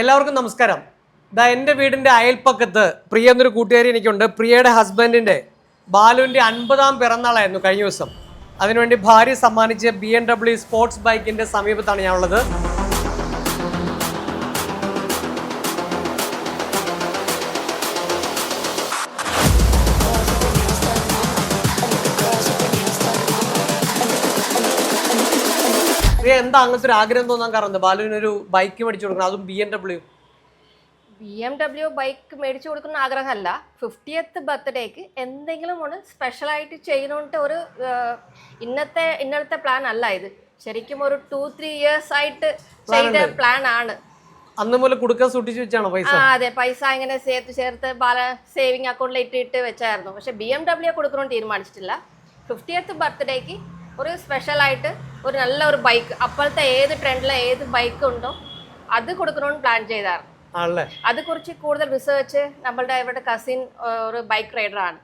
എല്ലാവർക്കും നമസ്കാരം. ദാ എന്റെ വീടിന്റെ അയൽപ്പക്കത്ത് പ്രിയ എന്നൊരു കൂട്ടുകാരി എനിക്കുണ്ട്. പ്രിയയുടെ ഹസ്ബൻഡിന്റെ ബാലുവിന്റെ അൻപതാം പിറന്നാളായിരുന്നു കഴിഞ്ഞ ദിവസം. അതിനുവേണ്ടി ഭാര്യ സമ്മാനിച്ച ബി എം ഡബ്ല്യു സ്പോർട്സ് ബൈക്കിന്റെ സമീപത്താണ് ഞാനുള്ളത്. എന്താ അങ്ങനത്തെ ഒരു ആഗ്രഹം തോന്നാൻ കാരണം ബാലുവിനൊരു ബൈക്ക് മേടിച്ചു കൊടുക്കണം അതും B M W B M W bike മേടിച്ചു കൊടുക്കുന്ന ആഗ്രഹമല്ല. ഫിഫ്റ്റിയത്ത് ബർത്ത്ഡേക്ക് എന്തെങ്കിലും ഒന്ന് സ്പെഷ്യലായിട്ട് ചെയ്യണോണ്ട് ഒരു ഇന്നത്തെ ഇന്നത്തെ പ്ലാൻ അല്ല ഇത്. ശരിക്കും ഒരു ടു ത്രീ ഇയേഴ്സ് ആയിട്ട് ചെയ്ത പ്ലാൻ ആണ്. അന്ന് മുതൽ കൊടുക്കാൻ സൂക്ഷിച്ചു വെച്ചാണോ പൈസ? ആ അതെ. പൈസ ഇങ്ങനെ ചേർത്ത് ചേർത്ത് ബാല സേവിങ് അക്കൗണ്ടിൽ ഇട്ടിട്ട് വെച്ചായിരുന്നു. പക്ഷെ ബി എം ഡബ്ല്യു കൊടുക്കണമെന്ന് തീരുമാനിച്ചിട്ടില്ല. ഫിഫ്റ്റിയത്ത് ബർത്ത്ഡേക്ക് ഒരു സ്പെഷ്യലായിട്ട് ഒരു നല്ല ഒരു ബൈക്ക് അപ്പോഴത്തെ ഏത് ട്രെൻഡിലെ ഏത് ബൈക്ക് ഉണ്ടോ അത് കൊടുക്കണമെന്ന് പ്ലാൻ ചെയ്തായിരുന്നു അത് അതുകുറിച്ച് കൂടുതൽ റിസർച്ച് നമ്മളുടെ ഇവിടെ കസിൻ ഒരു ബൈക്ക് റൈഡറാണ്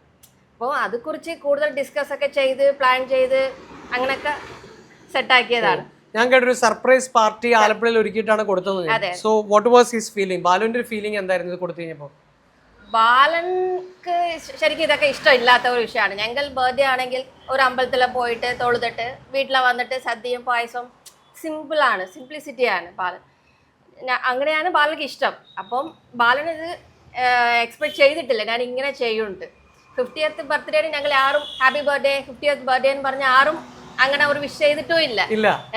അപ്പോൾ അതുകുറിച്ച് കൂടുതൽ ഡിസ്കസ് ഒക്കെ ചെയ്ത് പ്ലാൻ ചെയ്ത് അങ്ങനെയൊക്കെ സെറ്റാക്കിയതാണ് ഞാൻ കേട്ടൊരു സർപ്രൈസ് പാർട്ടി ആലപ്പുഴയിൽ ഒരുക്കിയിട്ടാണ് കൊടുത്തത്. So what was his feeling ബാലുവിന്റെ feeling എന്തായിരുന്നു ഇത് കൊടുത്തു കഴിഞ്ഞപ്പോൾ ബാലൻക്ക് ശരിക്കും ഇതൊക്കെ ഇഷ്ടമില്ലാത്ത ഒരു വിഷയമാണ്. ഞങ്ങൾ ബർത്ത്ഡേ ആണെങ്കിൽ ഒരു അമ്പലത്തിൽ പോയിട്ട് തൊഴുതിട്ട് വീട്ടിൽ വന്നിട്ട് സദ്യയും പായസവും സിമ്പിളാണ് സിംപ്ലിസിറ്റിയാണ് ബാലൻ. അങ്ങനെയാണ് ബാലനക്ക് ഇഷ്ടം. അപ്പം ബാലൻ ഇത് എക്സ്പെക്ട് ചെയ്തിട്ടില്ല. ഞാൻ ഇങ്ങനെ ചെയ്യുന്നുണ്ട്. ഫിഫ്റ്റിയത്ത് ബർത്ത്ഡേന് ഞങ്ങൾ ആരും ഹാപ്പി ബർത്ത്ഡേ ഫിഫ്റ്റിയത്ത് ബർത്ത്ഡേ എന്ന് പറഞ്ഞ ആരും അങ്ങനെ ഒരു വിഷ് ചെയ്തിട്ടും ഇല്ല.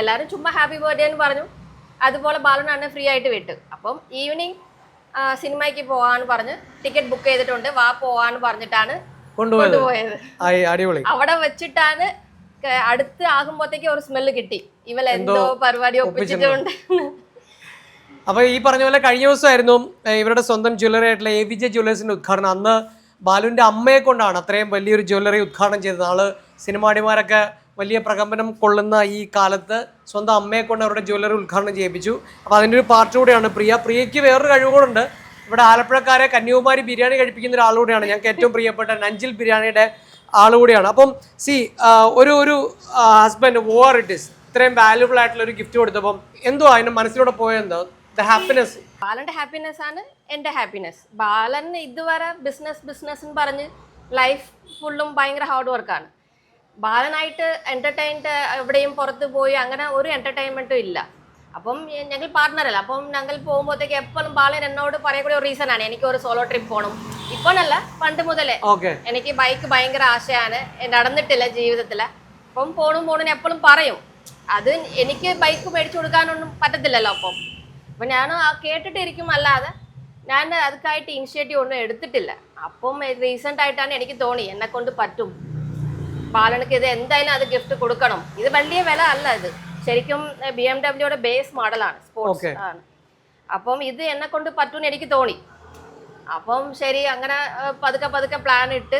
എല്ലാവരും ചുമ്മാ ഹാപ്പി ബർത്ത്ഡേ എന്ന് പറഞ്ഞു. അതുപോലെ ബാലൻ അന്ന് ഫ്രീ ആയിട്ട് വിട്ടു അപ്പം ഈവനിങ് സിനിമയ്ക്ക് പോകാന്ന് പറഞ്ഞ് ടിക്കറ്റ് ബുക്ക് ചെയ്തിട്ടുണ്ട്. വാ പോവാന്ന് പറഞ്ഞിട്ടാണ് കൊണ്ടുപോയത്. അടിപൊളി. അവിടെ വെച്ചിട്ടാണ് അടുത്ത് ആകുമ്പോഴത്തേക്ക് ഒരു സ്മെല്ല് കിട്ടി. ഇവൽ എന്തോ പരിപാടി ഒപ്പിച്ചിട്ടുണ്ട്. അപ്പൊ ഈ പറഞ്ഞ പോലെ കഴിഞ്ഞ ദിവസമായിരുന്നു ഇവരുടെ സ്വന്തം ജ്വല്ലറി ആയിട്ടുള്ള എ വി ജെ ജ്വല്ലേഴ്സിന്റെ ഉദ്ഘാടനം. അന്ന് ബാലുവിന്റെ അമ്മയെ കൊണ്ടാണ് അത്രയും വലിയൊരു ജ്വല്ലറി ഉദ്ഘാടനം ചെയ്തത്. ആൾ സിനിമാടിമാരൊക്കെ വലിയ പ്രകമ്പനം കൊള്ളുന്ന ഈ കാലത്ത് സ്വന്തം അമ്മയെ കൊണ്ട് അവരുടെ ജ്വല്ലറി ഉദ്ഘാടനം ചെയ്യിപ്പിച്ചു. അപ്പോൾ അതിന്റെ ഒരു പാർട്ട് കൂടെയാണ് പ്രിയ. പ്രിയയ്ക്ക് വേറൊരു കഴിവുകളുണ്ട്. ഇവിടെ ആലപ്പുഴക്കാരെ കന്യാകുമാരി ബിരിയാണി കഴിപ്പിക്കുന്ന ഒരാളുകൂടെയാണ് ഞങ്ങൾക്ക് ഏറ്റവും പ്രിയപ്പെട്ട നഞ്ചിൽ ബിരിയാണിയുടെ ആളുകൂടിയാണ്. അപ്പം സി ഒരു ഒരു ഹസ്ബൻഡ് വോർ ഇറ്റ് ഇസ് ഇത്രയും വാല്യുബിൾ ആയിട്ടുള്ള ഒരു ഗിഫ്റ്റ് കൊടുത്തപ്പം എന്തോ അതിന് മനസ്സിലൂടെ പോയെന്തോ ദ ഹാപ്പിനെസ് ബാലന്റെ ഹാപ്പിനെസ് ആണ് എന്റെ ഹാപ്പിനെസ് ബാലൻ ഇതുവരെ ബിസിനസ് ബിസിനസ് എന്ന് പറഞ്ഞ് ലൈഫ് ഫുള്ളും ഭയങ്കര ഹാർഡ് വർക്കാണ് ബാലനായിട്ട് എന്റർടൈൻഡ് എവിടെയും പുറത്ത് പോയി അങ്ങനെ ഒരു എന്റർടൈൻമെന്റും ഇല്ല. അപ്പം ഞങ്ങൾ പാർട്ട്ണറല്ല അപ്പം ഞങ്ങൾ പോകുമ്പോഴത്തേക്ക് എപ്പോഴും ബാലൻ എന്നോട് പറയக்கூடிய ഒരു റീസൺ ആണ്. എനിക്ക് ഒരു സോളോ ട്രിപ്പ് പോകണം ഇപ്പോഴല്ല പണ്ട് മുതലേ എനിക്ക് ബൈക്ക് ഭയങ്കര ആശയാണ്. നടന്നിട്ടില്ല ജീവിതത്തിൽ അപ്പം പോണും പോണെന്ന് എപ്പോഴും പറയും. അത് എനിക്ക് ബൈക്ക് മേടിച്ചു കൊടുക്കാനൊന്നും പറ്റത്തില്ലല്ലോ അപ്പം. അപ്പം ഞാൻ കേട്ടിട്ടിരിക്കും അല്ലാതെ ഞാൻ അതുക്കായിട്ട് ഇനിഷ്യേറ്റീവ് ഒന്നും എടുത്തിട്ടില്ല. അപ്പം റീസെന്റ് ആയിട്ടാണ് എനിക്ക് തോന്നി. എന്നെ കൊണ്ട് പറ്റും. ബാലനക്ക് ഇത് എന്തായാലും അത് ഗിഫ്റ്റ് കൊടുക്കണം. ഇത് വലിയ വില അല്ല ഇത്. ശരിക്കും ബി എം ഡബ്ല്യൂടെ ബേസ് മോഡലാണ് സ്പോർട്സ് ആണ് അപ്പം ഇത് എന്നെ കൊണ്ട് പറ്റുമെന്ന് എനിക്ക് തോന്നി. അപ്പം ശരി അങ്ങനെ പതുക്കെ പതുക്കെ പ്ലാൻ ഇട്ട്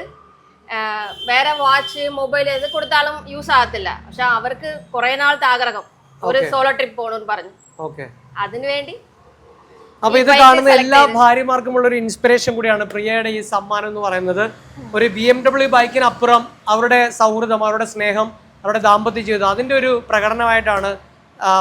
വേറെ വാച്ച് മൊബൈൽ ഇത് കൊടുത്താലും യൂസ് ആകത്തില്ല. പക്ഷെ അവർക്ക് കുറെ നാളത്തെ ആഗ്രഹം. ഒരു സോളോ ട്രിപ്പ് പോകണമെന്ന് പറഞ്ഞു. അതിനു അതിനുവേണ്ടി അപ്പൊ ഇത് കാണുന്ന എല്ലാ ഭാര്യമാർക്കുമുള്ള ഒരു ഇൻസ്പിറേഷൻ കൂടിയാണ് പ്രിയയുടെ ഈ സമ്മാനം എന്ന് പറയുന്നത്. ഒരു ബി എം ഡബ്ല്യു ബൈക്കിനപ്പുറം അവരുടെ സൗഹൃദം അവരുടെ സ്നേഹം അവരുടെ ദാമ്പത്യ ജീവിതം അതിന്റെ ഒരു പ്രകടനമായിട്ടാണ്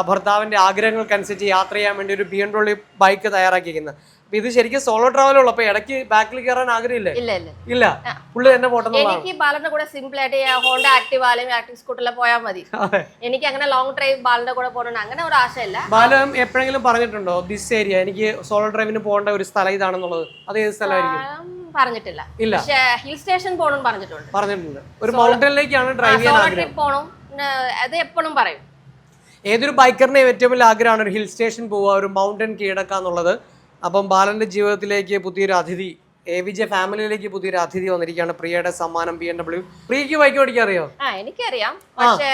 ഭർത്താവിന്റെ ആഗ്രഹങ്ങൾക്കനുസരിച്ച് യാത്ര ചെയ്യാൻ വേണ്ടി ഒരു ബി എം ഡബ്ല്യു ബൈക്ക് തയ്യാറാക്കിയിരിക്കുന്നത്. അപ്പൊ ഇത് ശരിക്കും സോളോ ട്രാവൽ അപ്പൊ ഇടയ്ക്ക് ബാക്കിൽ കയറാൻ ആഗ്രഹമില്ലേ? ഇല്ല ഇല്ല. ഇല്ല. പുള്ളി തന്നെ പോട്ടെന്നുള്ളതാണ് എനിക്ക് ബാലന്റെ കൂടെ സിമ്പിൾ ആയിട്ട് ഹോണ്ട ആക്ടീവ് ആലും ആക്ടീവ് സ്കൂട്ടറിൽ പോയാൽ മതി. എനിക്ക് അങ്ങനെ ലോങ് ഡ്രൈവ് ബാലന്റെ കൂടെ പോകണം അങ്ങനെ ഒരു ആശയമില്ല ബാലം എപ്പോഴെങ്കിലും പറഞ്ഞിട്ടുണ്ടോ? ദിസ് ഏരിയ എനിക്ക് സോളോ ഡ്രൈവിന് പോകേണ്ട ഒരു സ്ഥലം ഇതാണെന്നുള്ളത്? അത് ഏത് സ്ഥലമായിരിക്കും? പറഞ്ഞിട്ടില്ല. ഹിൽ സ്റ്റേഷൻ പോകണം പറഞ്ഞിട്ടുണ്ട്. പറഞ്ഞിട്ടുണ്ട്. ഒരു മൗണ്ടനിലേക്കാണ് ഡ്രൈവ് ചെയ്യാൻ ആഗ്രഹം. പോകണം അത് എപ്പോഴും പറയും. ഏതൊരു ബൈക്കറിനെയും ഏറ്റവും വലിയ ആഗ്രഹമാണ് ഒരു ഹിൽ സ്റ്റേഷൻ പോവുക ഒരു മൗണ്ടൻ കീഴടക്കുക എന്നുള്ളത്. അപ്പം ബാലന്റെ ജീവിതത്തിലേക്ക് പുതിയൊരു അതിഥി എ വി ജെ ഫാമിലിയിലേക്ക് പുതിയൊരു അതിഥി വന്നിരിക്കുകയാണ്. പ്രിയയുടെ സമ്മാനം ബി എം ഡബ്ല്യു പ്രിയക്ക് ബൈക്ക് ഓടിക്കാൻ അറിയോ ആ എനിക്കറിയാം. പക്ഷേ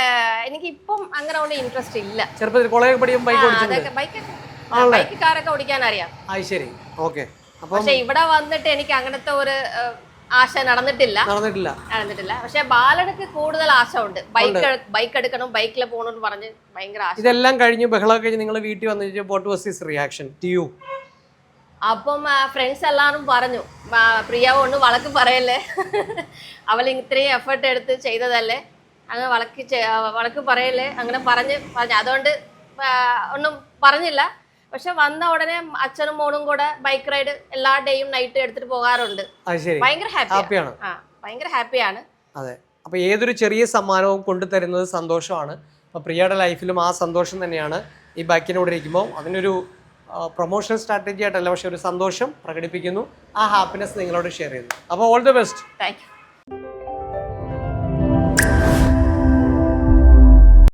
എനിക്ക് ഇപ്പം അങ്ങനെ കൊണ്ട് ഇൻട്രസ്റ്റ് ഇല്ല. ചെറുപ്പത്തിൽ കോളേജ് പഠിക്കുമ്പോൾ ബൈക്ക് ഓടിച്ചിട്ടുണ്ട്. ബൈക്ക് കാറൊക്കെ ഓടിക്കാൻ അറിയാം അത് ശരി ഓക്കെ. പക്ഷെ ഇവിടെ വന്നിട്ട് എനിക്ക് അങ്ങനത്തെ ഒരു ആശ നടന്നിട്ടില്ല. നടന്നിട്ടില്ല. നടന്നിട്ടില്ല. പക്ഷെ ബാലനക്ക് കൂടുതൽ ആശ ഉണ്ട്. ബൈക്ക് ബൈക്ക് എടുക്കണം ബൈക്കിൽ പോകണമെന്ന് പറഞ്ഞ് ഭയങ്കര ആശ. ഇതെല്ലാം കഴിഞ്ഞ് ബഹളമൊക്കെ കഴിഞ്ഞ് നിങ്ങൾ വീട്ടിൽ വന്നു കഴിഞ്ഞാൽ വാസ് റിയാക്ഷൻ ടു യു അപ്പം ഫ്രണ്ട്സ് എല്ലാവരും പറഞ്ഞു പ്രിയ ഒന്ന് വളക്ക് പറയല്ലേ? അവൾ ഇത്രയും എഫേർട്ട് എടുത്ത് ചെയ്തതല്ലേ? അങ്ങനെ വളക്ക് വളക്ക് പറയല്ലേ? അങ്ങനെ പറഞ്ഞ് പറഞ്ഞു. അതുകൊണ്ട് ഒന്നും പറഞ്ഞില്ല. പക്ഷെ വന്ന ഉടനെ അച്ഛനും മോളും കൂടെ ബൈക്ക് റൈഡ് എല്ലാ ഡേയും നൈറ്റ് എടുത്തിട്ട് പോകാറുണ്ട്. ഭയങ്കര ഹാപ്പി ഹാപ്പിയാണ് ആ ഭയങ്കര ഹാപ്പിയാണ് അതെ. അപ്പൊ ഏതൊരു ചെറിയ സമ്മാനവും കൊണ്ടുതരുന്നത് സന്തോഷമാണ്. അപ്പൊ പ്രിയയുടെ ലൈഫിലും ആ സന്തോഷം തന്നെയാണ് ഈ ബൈക്കിനോട് ഇരിക്കുമ്പോൾ അതിനൊരു പ്രൊമോഷൻ സ്ട്രാറ്റജി ആയിട്ടല്ല പക്ഷെ ഒരു സന്തോഷം പ്രകടിപ്പിക്കുന്നു. ആ ഹാപ്പിനെസ് നിങ്ങളോട് ഷെയർ ചെയ്യുന്നു. അപ്പോൾ all the best thank you